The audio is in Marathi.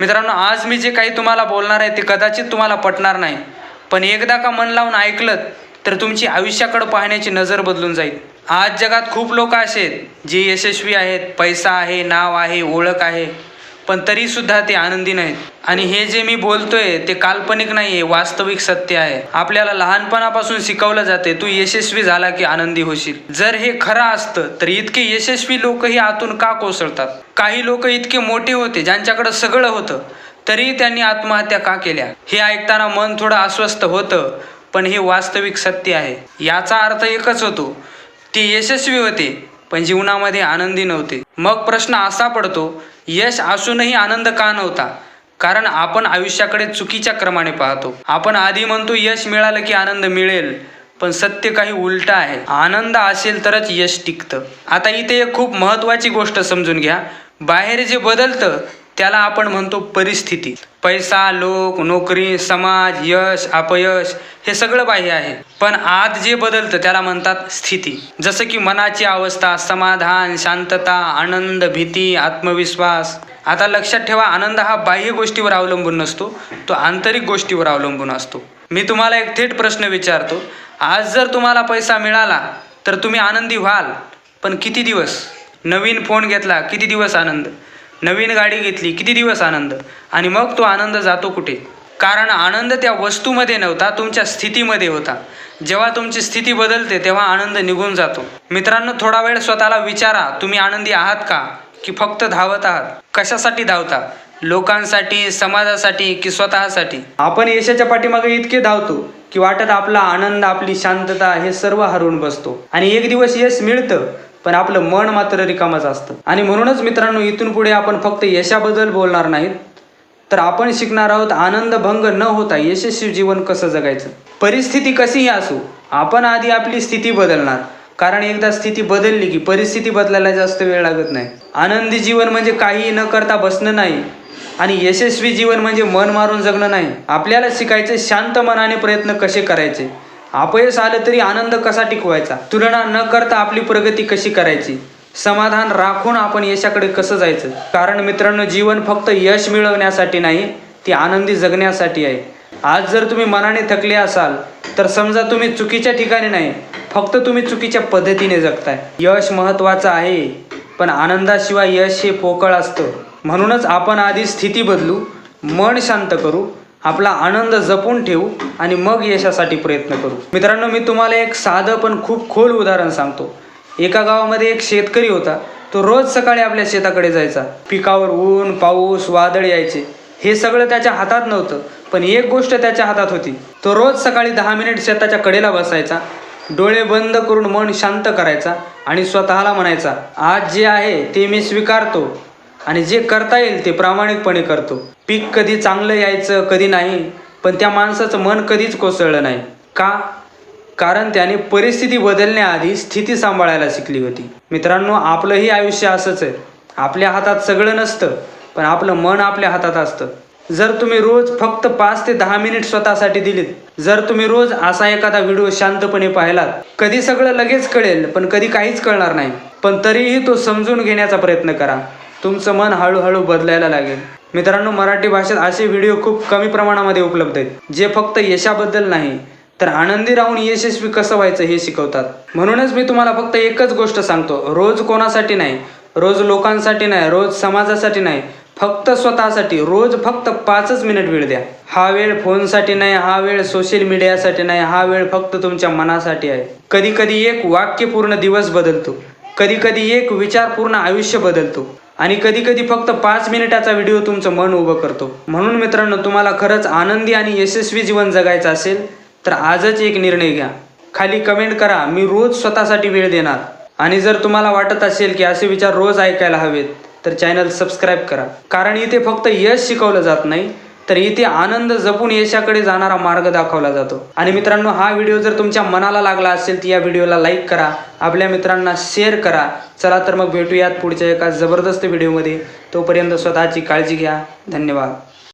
मित्रांनो आज मी जे काही तुम्हाला बोलणार आहे ते कदाचित तुम्हाला पटणार नाही पण एकदा का मन लावून ऐकलं तर तुमची आयुष्याकडं पाहण्याची नजर बदलून जाईल. आज जगात खूप लोक असे आहेत जे यशस्वी आहेत पैसा आहे नाव आहे ओळख आहे. पण तरीसुद्धा ते आनंदी नाहीत. आणि हे जे मी बोलतोय ते काल्पनिक नाही आहे वास्तविक सत्य आहे. आपल्याला लहानपणापासून शिकवलं जाते तू यशस्वी झाला की आनंदी होशील. जर हे खरं असतं तर इतके यशस्वी लोकही आतून का कोसळतात? काही लोक इतके मोठे होते ज्यांच्याकडे सगळं होतं तरी त्यांनी आत्महत्या का केल्या? हे ऐकताना मन थोडं अस्वस्थ होतं पण हे वास्तविक सत्य आहे. याचा अर्थ एकच होतो ते यशस्वी होते पण जीवनामध्ये आनंदी नव्हते. मग प्रश्न असा पडतो यश असूनही आनंद का नव्हता? कारण आपण आयुष्याकडे चुकीच्या क्रमाने पाहतो. आपण आधी म्हणतो यश मिळालं की आनंद मिळेल पण सत्य काही उलट आहे. आनंद असेल तरच यश टिकतं. आता इथे एक खूप महत्त्वाची गोष्ट समजून घ्या. बाहेर जे बदलतं त्याला आपण म्हणतो परिस्थिती. पैसा लोक नोकरी समाज यश अपयश हे सगळं बाह्य आहे. पण आत जे बदलतं त्याला म्हणतात स्थिती. जसं की मनाची अवस्था समाधान शांतता आनंद भीती आत्मविश्वास. आता लक्षात ठेवा आनंद हा बाह्य गोष्टीवर अवलंबून नसतो तो आंतरिक गोष्टीवर अवलंबून असतो. मी तुम्हाला एक थेट प्रश्न विचारतो. आज जर तुम्हाला पैसा मिळाला तर तुम्ही आनंदी व्हाल पण किती दिवस? नवीन फोन घेतला किती दिवस आनंद? नवीन गाडी घेतली किती दिवस आनंद? आणि मग तो आनंद जातो कुठे? कारण आनंद त्या वस्तूमध्ये नव्हता तुमच्या स्थितीमध्ये होता. जेव्हा तुमची स्थिती बदलते तेव्हा आनंद निघून जातो. मित्रांनो थोडा वेळ स्वतःला विचारा तुम्ही आनंदी आहात का? की फक्त धावत आहात? कशासाठी धावता? लोकांसाठी समाजासाठी की स्वतःसाठी? आपण यशाच्या पाठीमागे इतके धावतो की वाटत आपला आनंद आपली शांतता हे सर्व हरवून बसतो. आणि एक दिवस यश मिळतं पण आपलं मन मात्र रिकामच असतं. आणि म्हणूनच मित्रांनो इथून पुढे आपण फक्त यशाबद्दल बोलणार नाहीत. तर आपण शिकणार आहोत आनंद भंग न होता यशस्वी जीवन कसं जगायचं? परिस्थिती कशीही असो आपण आधी आपली स्थिती बदलणार. कारण एकदा स्थिती बदलली की परिस्थिती बदलायला जास्त वेळ लागत नाही. आनंदी जीवन म्हणजे काहीही न करता बसणं नाही. आणि यशस्वी जीवन म्हणजे मन मारून जगणं नाही. आपल्याला शिकायचे शांत मनाने प्रयत्न कसे करायचे? अपयश आलं तरी आनंद कसा टिकवायचा? तुलना न करता आपली प्रगती कशी करायची? समाधान राखून आपण यशाकडे कसं जायचं? कारण मित्रांनो जीवन फक्त यश मिळवण्यासाठी नाही ती आनंदी जगण्यासाठी आहे. आज जर तुम्ही मनाने थकले असाल तर समजा तुम्ही चुकीच्या ठिकाणी नाही फक्त तुम्ही चुकीच्या पद्धतीने जगताय. यश महत्त्वाचं आहे पण आनंदाशिवाय यश हे पोकळ असतं. म्हणूनच आपण आधी स्थिती बदलू मन शांत करू आपला आनंद जपून ठेवू आणि मग यशासाठी प्रयत्न करू. मित्रांनो मी तुम्हाला एक साधं पण खूप खोल उदाहरण सांगतो. एका गावामध्ये एक शेतकरी होता. तो रोज सकाळी आपल्या शेताकडे जायचा. पिकावर ऊन पाऊस वादळ यायचे. हे सगळं त्याच्या हातात नव्हतं पण एक गोष्ट त्याच्या हातात होती. तो रोज सकाळी दहा मिनिट शेताच्या कडेला बसायचा. डोळे बंद करून मन शांत करायचा आणि स्वतःला म्हणायचा आज जे आहे ते मी स्वीकारतो. आणि जे करता येईल ते प्रामाणिकपणे करतो. पीक कधी चांगलं यायचं कधी नाही पण त्या माणसाचं मन कधीच कोसळलं नाही. का? कारण त्याने परिस्थिती बदलण्याआधी स्थिती सांभाळायला शिकली होती. मित्रांनो आपलंही आयुष्य असंच आहे. आपल्या हातात सगळं नसतं पण आपलं मन आपल्या हातात असतं. जर तुम्ही रोज फक्त पाच ते दहा मिनिट स्वतःसाठी दिलीत जर तुम्ही रोज असा एखादा व्हिडिओ शांतपणे पाहिलात कधी सगळं लगेच कळेल पण कधी काहीच कळणार नाही. पण तरीही तो समजून घेण्याचा प्रयत्न करा. तुमचं मन हळूहळू बदलायला लागेल. मित्रांनो मराठी भाषेत असे व्हिडिओ खूप कमी प्रमाणामध्ये उपलब्ध आहेत जे फक्त यशाबद्दल नाही तर आनंदी राहून यशस्वी कसं व्हायचं हे शिकवतात. म्हणूनच मी तुम्हाला फक्त एकच गोष्ट सांगतो रोज कोणासाठी नाही रोज लोकांसाठी नाही रोज समाजासाठी नाही फक्त स्वतःसाठी रोज फक्त पाचच मिनिट वेळ द्या. हा वेळ फोनसाठी नाही हा वेळ सोशल मीडियासाठी नाही हा वेळ फक्त तुमच्या मनासाठी आहे. कधी कधी एक वाक्यपूर्ण दिवस बदलतो कधी कधी एक विचारपूर्ण आयुष्य बदलतो. आणि कधी कधी फक्त पाच मिनिटाचा व्हिडिओ तुमचं मन उभं करतो. म्हणून मित्रांनो तुम्हाला खरंच आनंदी आणि यशस्वी जीवन जगायचं असेल तर आजच एक निर्णय घ्या. खाली कमेंट करा मी रोज स्वतःसाठी वेळ देणार. आणि जर तुम्हाला वाटत असेल की असे विचार रोज ऐकायला हवेत तर चॅनल सबस्क्राईब करा. कारण इथे फक्त यश शिकवलं जात नाही तर इथे आनंद जपून यशाकडे जाणारा मार्ग दाखवला जातो. आणि मित्रांनो हा व्हिडिओ जर तुमच्या मनाला लागला असेल तर या व्हिडिओला लाईक करा आपल्या मित्रांना शेअर करा. चला तर मग भेटूयात पुढच्या एका जबरदस्त व्हिडिओमध्ये. तोपर्यंत स्वतःची काळजी घ्या. धन्यवाद.